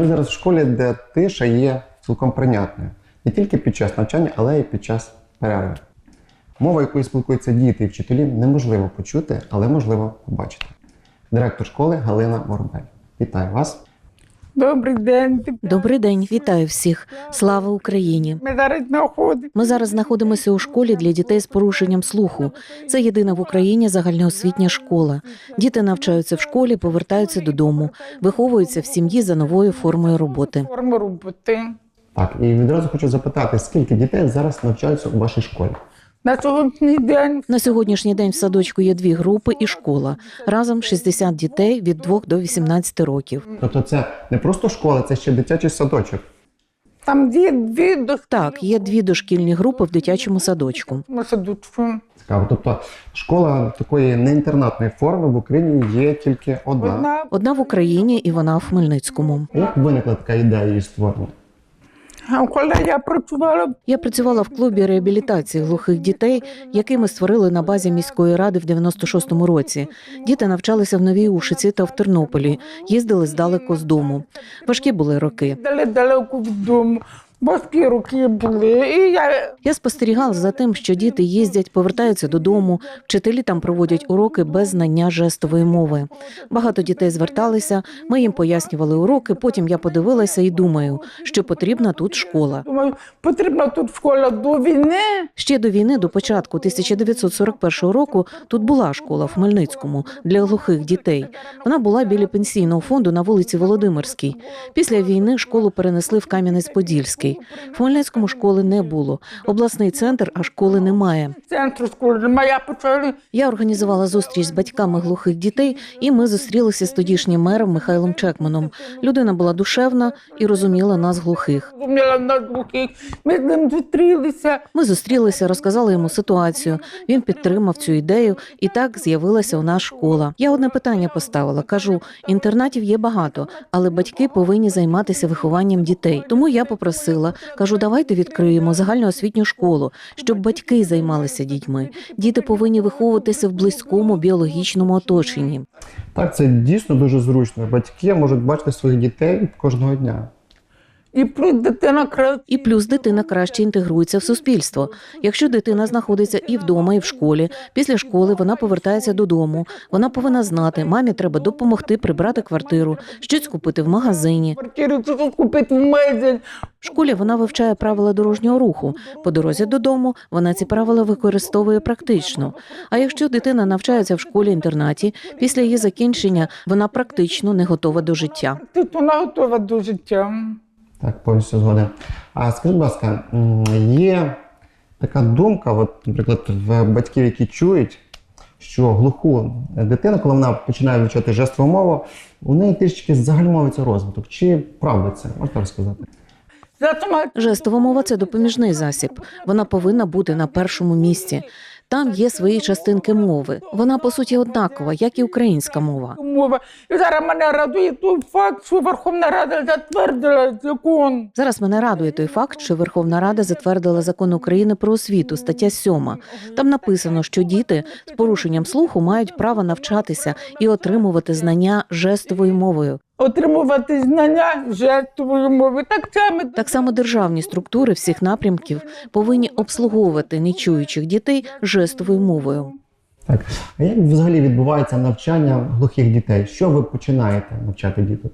Ми зараз в школі, де тиша є цілком прийнятною. Не тільки під час навчання, але й під час перерви. Мова, якою спілкуються діти і вчителі, неможливо почути, але можливо побачити. Директор школи Галина Воробель. Вітаю вас. Добрий день. Добрий день, вітаю всіх. Слава Україні! Ми зараз знаходимо. Ми зараз знаходимося у школі для дітей з порушенням слуху. Це єдина в Україні загальноосвітня школа. Діти навчаються в школі, повертаються додому, виховуються в сім'ї за новою формою роботи. Форму роботи. Так, і відразу хочу запитати, скільки дітей зараз навчаються у вашій школі? На сьогоднішній день На сьогоднішній день в садочку є дві групи і школа. Разом 60 дітей від 2 до 18 років. Тобто це не просто школа, це ще дитячий садочок. там є дві до Так, є дві дошкільні групи в дитячому садочку. садочку. Цікаво. Тобто школа такої неінтернатної форми в Україні є тільки одна. Одна Одна в Україні і вона в Хмельницькому. Як виникла така ідея її створення? Я працювала, Я працювала в клубі реабілітації глухих дітей, який ми створили на базі міської ради в 96-му році. Діти навчалися в Новій Ушиці та в Тернополі, їздили здалеку з дому. Важкі були роки. далеко від дому. Важкі роки були. І я Я спостерігала за тим, що діти їздять, повертаються додому. Вчителі там проводять уроки без знання жестової мови. Багато дітей зверталися. Ми їм пояснювали уроки. Потім я подивилася і думаю, що потрібна тут школа. думаю, потрібна тут школа до війни. Ще до війни, до початку 1941 року, тут була школа в Хмельницькому для глухих дітей. Вона була біля пенсійного фонду на вулиці Володимирській. Після війни школу перенесли в Кам'янець-Подільський. В Хмельницькому школи не було. Обласний центр, а школи немає. Центру школи немає. Я організувала зустріч з батьками глухих дітей, і ми зустрілися з тодішнім мером Михайлом Чекманом. Людина була душевна і розуміла нас глухих. Ми з ним зустрілися. Ми зустрілися, розказали йому ситуацію. Він підтримав цю ідею, і так з'явилася у нас школа. Я одне питання поставила. кажу: інтернатів є багато, але батьки повинні займатися вихованням дітей. Тому я попросила, кажу, давайте відкриємо загальноосвітню школу, щоб батьки займалися дітьми. Діти повинні виховуватися в близькому біологічному оточенні. Так, це дійсно дуже зручно. Батьки можуть бачити своїх дітей кожного дня. І плюс дитина краще. І плюс дитина краще інтегрується в суспільство. Якщо дитина знаходиться і вдома, і в школі, після школи вона повертається додому. Вона повинна знати, мамі треба допомогти прибрати квартиру, щось купити в магазині. Купити в. В школі вона вивчає правила дорожнього руху. По дорозі додому вона ці правила використовує практично. А якщо дитина навчається в школі-інтернаті, після її закінчення вона практично не готова до життя. Тут вона готова до життя. Так, повністю згоден. А скажіть, будь ласка, є така думка, от, наприклад, в батьків, які чують, що глуху дитину, коли вона починає вивчати жестову мову, у неї трішечки загальмовується розвиток. Чи правда це? Можете розказати? Жестова мова це допоміжний засіб. Вона повинна бути на першому місці. Там є свої частинки мови. Вона по суті однакова, як і українська мова. мова. Зараз мене радує той факт, що Верховна Рада затвердила закон. Зараз мене радує той факт, що Верховна Рада затвердила закон України про освіту, стаття 7. Там написано, що діти з порушенням слуху мають право навчатися і отримувати знання жестовою мовою. Отримувати знання жестовою мови. Так само Так само державні структури всіх напрямків повинні обслуговувати нечуючих дітей жестовою мовою. Так. А як взагалі відбувається навчання глухих дітей? Що ви починаєте навчати діток?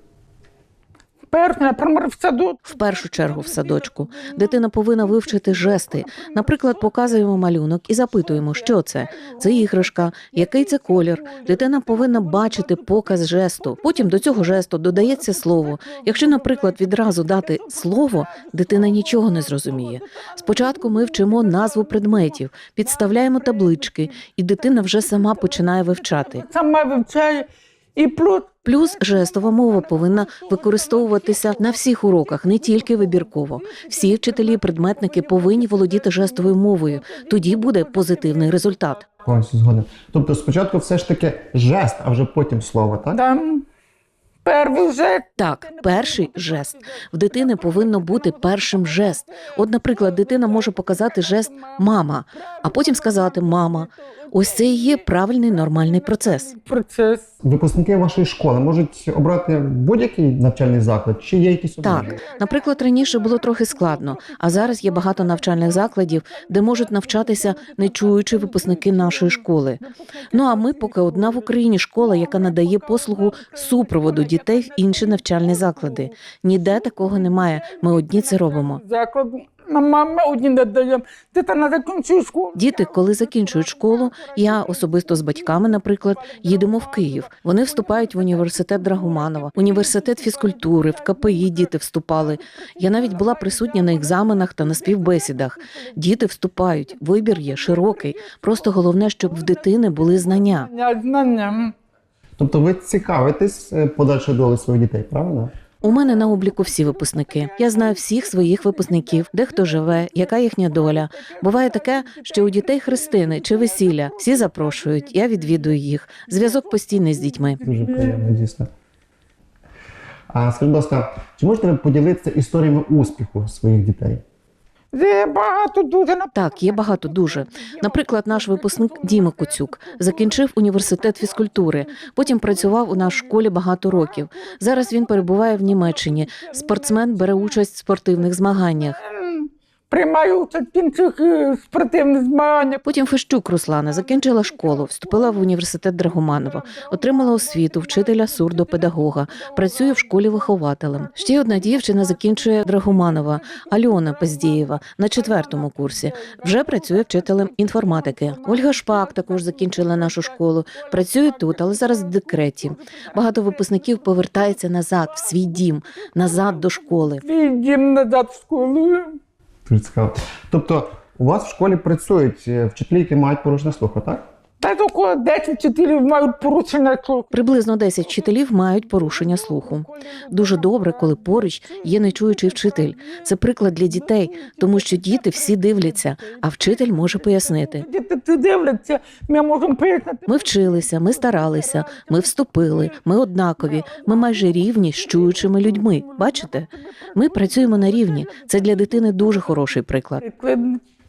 В. В першу чергу в садочку дитина повинна вивчити жести. Наприклад, показуємо малюнок і запитуємо, що це. Це іграшка, який це колір. Дитина повинна бачити показ жесту. Потім до цього жесту додається слово. Якщо, наприклад, відразу дати слово, дитина нічого не зрозуміє. Спочатку ми вчимо назву предметів, підставляємо таблички, і дитина вже сама починає вивчати. Сама вивчає. І плюс Плюс жестова мова повинна використовуватися на всіх уроках, не тільки вибірково. Всі вчителі, і предметники повинні володіти жестовою мовою. Тоді буде позитивний результат. Повністю згоден. Тобто спочатку все ж таки жест, а вже потім слово, так? там перший вже Так, перший жест в дитини повинно бути першим жест. От, наприклад, дитина може показати жест мама, а потім сказати мама. Ось це і є правильний нормальний процес. Процес. Випускники вашої школи можуть обрати будь-який навчальний заклад, чи є якісь Так, наприклад, раніше було трохи складно, а зараз є багато навчальних закладів, де можуть навчатися не чуючи випускники нашої школи. Ну а ми поки одна в Україні школа, яка надає послугу супроводу дітей в інші навчальні заклади. Ніде такого немає. Ми одні це робимо. Закладу. На одні не даємо. Дитина закінчує школу. Діти, коли закінчують школу, я особисто з батьками, наприклад, їдемо в Київ. Вони вступають в університет Драгоманова, університет фізкультури, в КПІ діти вступали. Я навіть була присутня на екзаменах та на співбесідах. Діти вступають, вибір є широкий. Просто головне, щоб в дитини були знання. Знання, знання. Тобто ви цікавитесь е, подальшою долею своїх дітей, правильно? У мене на обліку всі випускники. Я знаю всіх своїх випускників, де хто живе, яка їхня доля. Буває таке, що у дітей хрестини чи весілля всі запрошують. Я відвідую їх. Зв'язок постійний з дітьми. Дуже приємно, дійсно. А скажіть, будь ласка, чи можете ви поділитися історіями успіху своїх дітей? Є багато дуже Так, є багато дуже. Наприклад, наш випускник Діма Куцюк закінчив університет фізкультури, потім працював у нашій школі багато років. Зараз він перебуває в Німеччині. Спортсмен бере участь в спортивних змаганнях. Приймаю участь в інших е, спортивних змаганнях. Потім Фещук Руслана закінчила школу, вступила в університет Драгоманова, отримала освіту вчителя сурдопедагога, працює в школі вихователем. Ще одна дівчина закінчує Драгоманова, Альона Паздієва на четвертому курсі. Вже працює вчителем інформатики. Ольга Шпак також закінчила нашу школу. Працює тут, але зараз в декреті. Багато випускників повертається назад в свій дім, назад до школи. Свій дім назад в школу. Дуже цікаво. Тобто, у вас в школі працюють е, вчителі, які мають порушення слуху, так? Та около 10 вчителів мають порушення слуху. Приблизно 10 вчителів мають порушення слуху. Дуже добре, коли поруч є нечуючий вчитель. Це приклад для дітей, тому що діти всі дивляться, а вчитель може пояснити. Діти дивляться, ми можемо пояснити. Ми вчилися, ми старалися, ми вступили, ми однакові, ми майже рівні з чуючими людьми. Бачите? Ми працюємо на рівні. Це для дитини дуже хороший приклад.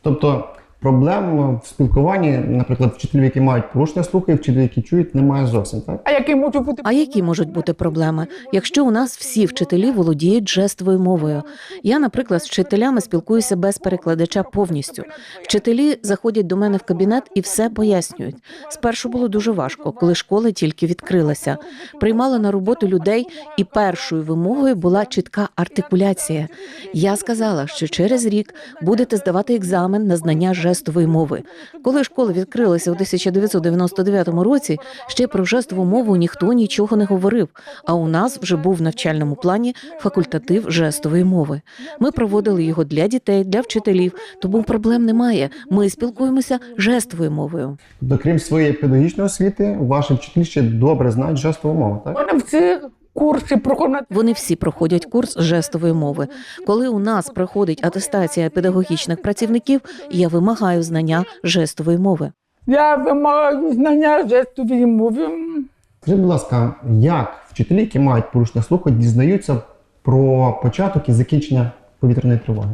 Тобто, проблем в спілкуванні, наприклад, вчителів, які мають порушення слуху, і вчителів, які чують, немає зовсім, так? А які можуть бути А які можуть бути проблеми, якщо у нас всі вчителі володіють жестовою мовою? Я, наприклад, з вчителями спілкуюся без перекладача повністю. Вчителі заходять до мене в кабінет і все пояснюють. Спершу було дуже важко, коли школа тільки відкрилася. Приймала на роботу людей, і першою вимогою була чітка артикуляція. Я сказала, що через рік будете здавати екзамен на знання жестової мови. Коли школа відкрилася у 1999 році, ще про жестову мову ніхто нічого не говорив. А у нас вже був в навчальному плані факультатив жестової мови. Ми проводили його для дітей, для вчителів, тому проблем немає. Ми спілкуємося жестовою мовою. Тобто, крім своєї педагогічної освіти, ваші вчителі ще добре знають жестову мову, так? вони всі курси проходять. Вони всі проходять курс жестової мови. Коли у нас проходить атестація педагогічних працівників, я вимагаю знання жестової мови. Я вимагаю знання жестової мови. Скажіть, будь ласка, як вчителі, які мають порушення слуху, дізнаються про початок і закінчення повітряної тривоги?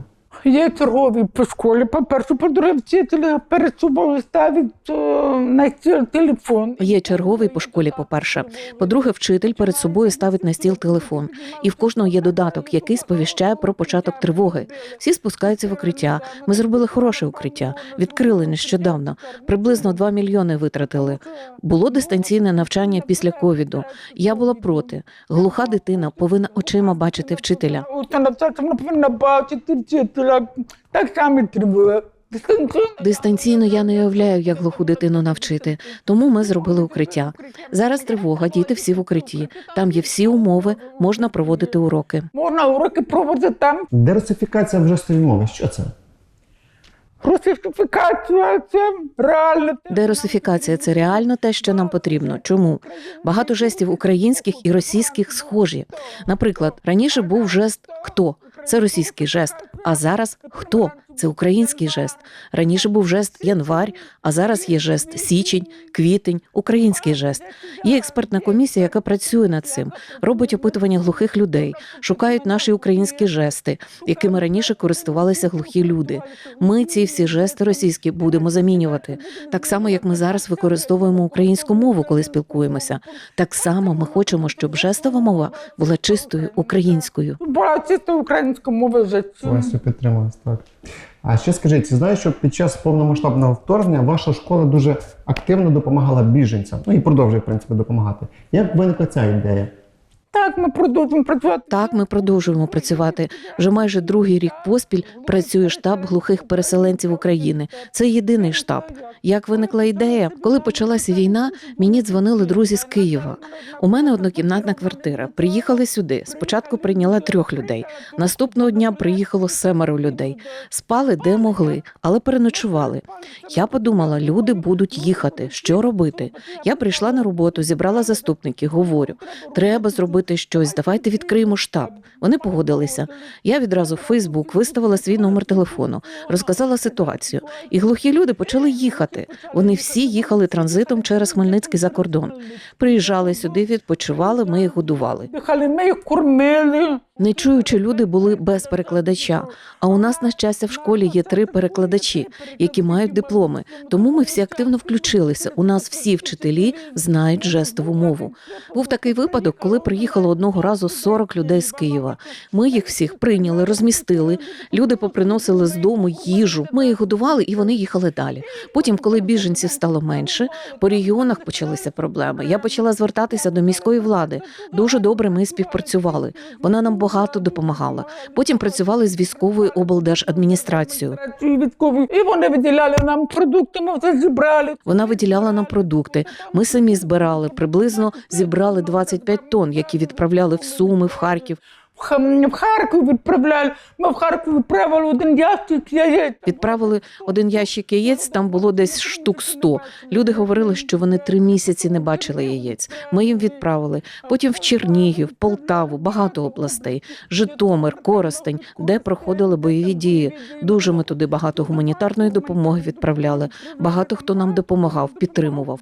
Є чергові по школі, по-перше, по-друге, вчителя перед собою ставить е, на стіл телефон. Є черговий по школі. По перше, по-друге, вчитель перед собою ставить на стіл телефон, і в кожного є додаток, який сповіщає про початок тривоги. Всі спускаються в укриття. Ми зробили хороше укриття, відкрили нещодавно. Приблизно 2 мільйони витратили. Було дистанційне навчання після ковіду. Я була проти. Глуха дитина повинна очима бачити вчителя. Вона повинна бачити вчителя. Так само треба. Дистанційно. Я не уявляю, як глуху дитину навчити, тому ми зробили укриття. Зараз тривога, діти всі в укритті. Там є всі умови, можна проводити уроки. Можна уроки проводити там. Дерусифікація в жестовій мові. Що це? Русифікація це реально. Дерусифікація це реально те, що нам потрібно. Чому багато жестів українських і російських схожі? Наприклад, раніше був жест хто це російський жест, а зараз хто це український жест. Раніше був жест январь, а зараз є жест січень, квітень, український жест. Є експертна комісія, яка працює над цим, робить опитування глухих людей, шукають наші українські жести, якими раніше користувалися глухі люди. Ми ці всі жести російські будемо замінювати. Так само, як ми зараз використовуємо українську мову, коли спілкуємося. Так само ми хочемо, щоб жестова мова була чистою українською. Була чисто українська мова в житті. Повністю так. А ще скажіть, знаю, що під час повномасштабного вторгнення ваша школа дуже активно допомагала біженцям, ну і продовжує, в принципі, допомагати. Як виникла ця ідея? Так, ми продовжуємо працювати. Так, ми продовжуємо працювати. Вже майже другий рік поспіль працює штаб глухих переселенців України. Це єдиний штаб. Як виникла ідея, коли почалася війна, мені дзвонили друзі з Києва. У мене однокімнатна квартира. Приїхали сюди. Спочатку прийняла трьох людей. Наступного дня приїхало семеро людей. Спали де могли, але переночували. Я подумала, люди будуть їхати. Що робити? Я прийшла на роботу, зібрала заступників, говорю, треба зробити щось. Давайте відкриємо штаб. Вони погодилися. Я відразу в Фейсбук виставила свій номер телефону, розказала ситуацію. І глухі люди почали їхати. Вони всі їхали транзитом через Хмельницький за кордон. Приїжджали сюди, відпочивали, ми їх годували. Ми їх кормили. Нечуючі люди були без перекладача. А у нас, на щастя, в школі є три перекладачі, які мають дипломи. Тому ми всі активно включилися. У нас всі вчителі знають жестову мову. Був такий випадок, коли приїхало одного разу 40 людей з Києва. Ми їх всіх прийняли, розмістили. Люди поприносили з дому їжу. Ми їх годували, і вони їхали далі. Потім, коли біженців стало менше, по регіонах почалися проблеми. Я почала звертатися до міської влади. Дуже добре ми співпрацювали. Вона нам багато допомагала. Потім працювали з військовою облдержадміністрацією. І вони виділяли нам продукти, ми все зібрали. Вона виділяла нам продукти. Ми самі збирали приблизно зібрали 25 тонн, які відправляли в Суми, в Харків. В Харків відправляли. Ми в Харків відправили один ящик яєць. Відправили один ящик яєць. Там було десь штук 100. Люди говорили, що вони три місяці не бачили яєць. Ми їм відправили. Потім в Чернігів, Полтаву, багато областей, Житомир, Коростень, де проходили бойові дії. Дуже ми туди багато гуманітарної допомоги відправляли. Багато хто нам допомагав, підтримував.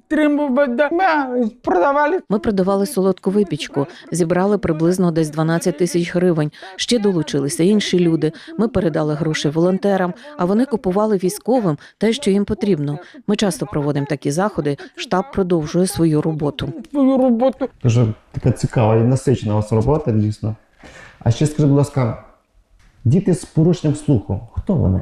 Ми продавали. Ми продавали солодку випічку, зібрали приблизно десь 12 тисяч гривень. Ще долучилися інші люди. Ми передали гроші волонтерам, а вони купували військовим те, що їм потрібно. Ми часто проводимо такі заходи. Штаб продовжує свою роботу. свою роботу. Дуже така цікава і насичена у вас робота, дійсно. А ще скажіть, будь ласка, діти з порушенням слуху, хто вони?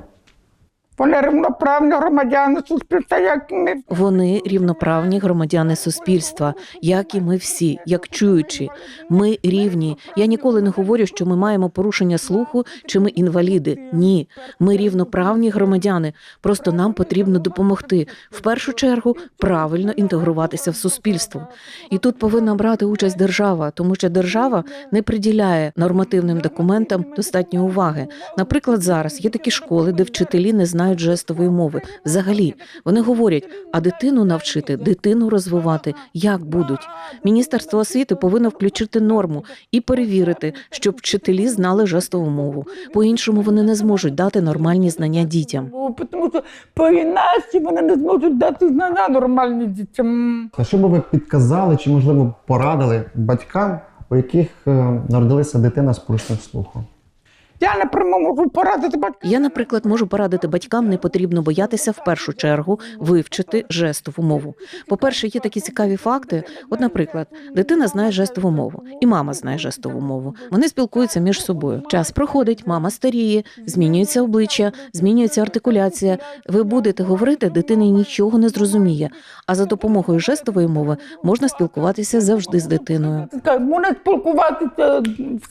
Вони рівноправні громадяни суспільства, як ми. Вони рівноправні громадяни суспільства, як і ми всі, як чуючі. Ми рівні. Я ніколи не говорю, що ми маємо порушення слуху чи ми інваліди. Ні, ми рівноправні громадяни. Просто нам потрібно допомогти. В першу чергу правильно інтегруватися в суспільство. І тут повинна брати участь держава, тому що держава не приділяє нормативним документам достатньо уваги. Наприклад, зараз є такі школи, де вчителі не знають жестової мови. Взагалі вони говорять, а дитину навчити, дитину розвивати як будуть. Міністерство освіти повинно включити норму і перевірити, щоб вчителі знали жестову мову. По-іншому вони не зможуть дати нормальні знання дітям. Тому що по-інакше вони не зможуть дати знання нормальні дітям. А що би ви підказали чи, можливо, порадили батькам, у яких е, народилася дитина з порушенням слуху? Я напряму можу порадити батькам. Я, наприклад, можу порадити батькам, не потрібно боятися в першу чергу вивчити жестову мову. По-перше, є такі цікаві факти. От, наприклад, дитина знає жестову мову, і мама знає жестову мову. Вони спілкуються між собою. Час проходить, мама старіє, змінюється обличчя, змінюється артикуляція. Ви будете говорити, дитина нічого не зрозуміє. А за допомогою жестової мови можна спілкуватися завжди з дитиною. Можна спілкуватися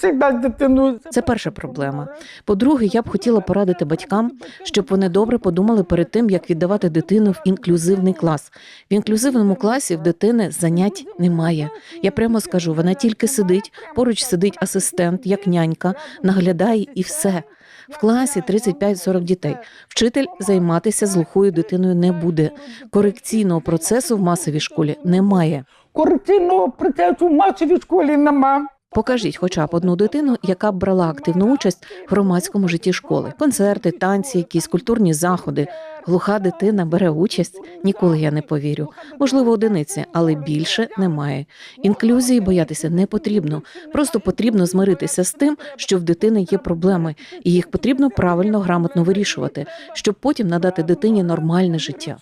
завжди з дитиною. Це перша проблема. По-друге, я б хотіла порадити батькам, щоб вони добре подумали перед тим, як віддавати дитину в інклюзивний клас. В інклюзивному класі в дитини занять немає. Я прямо скажу, вона тільки сидить, поруч сидить асистент, як нянька, наглядає і все. В класі 35-40 дітей. Вчитель займатися з глухою дитиною не буде. Корекційного процесу в масовій школі немає. Корекційного процесу в масовій школі нема. Покажіть хоча б одну дитину, яка б брала активну участь в громадському житті школи. Концерти, танці, якісь культурні заходи. Глуха дитина бере участь. Ніколи я не повірю. Можливо, одиниці, але більше немає. Інклюзії боятися не потрібно. Просто потрібно змиритися з тим, що в дитини є проблеми, і їх потрібно правильно, грамотно вирішувати, щоб потім надати дитині нормальне життя.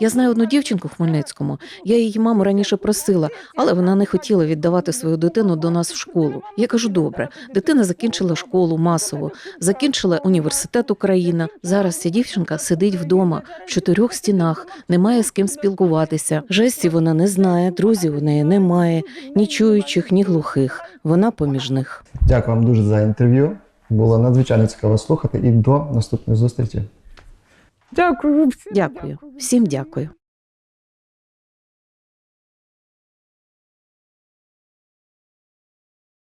Я знаю одну дівчинку в Хмельницькому. Я її маму раніше просила, але вона не хотіла віддавати свою дитину до нас в школу. Я кажу: добре, дитина закінчила школу масово, закінчила університет Україна. Зараз ця дівчинка сидить вдома в чотирьох стінах, немає з ким спілкуватися. Жестів вона не знає, друзів у неї немає, ні чуючих, ні глухих. Вона поміж них. Дякую вам дуже за інтерв'ю. Було надзвичайно цікаво слухати і до наступної зустрічі. Дякую всім. Дякую, всім дякую.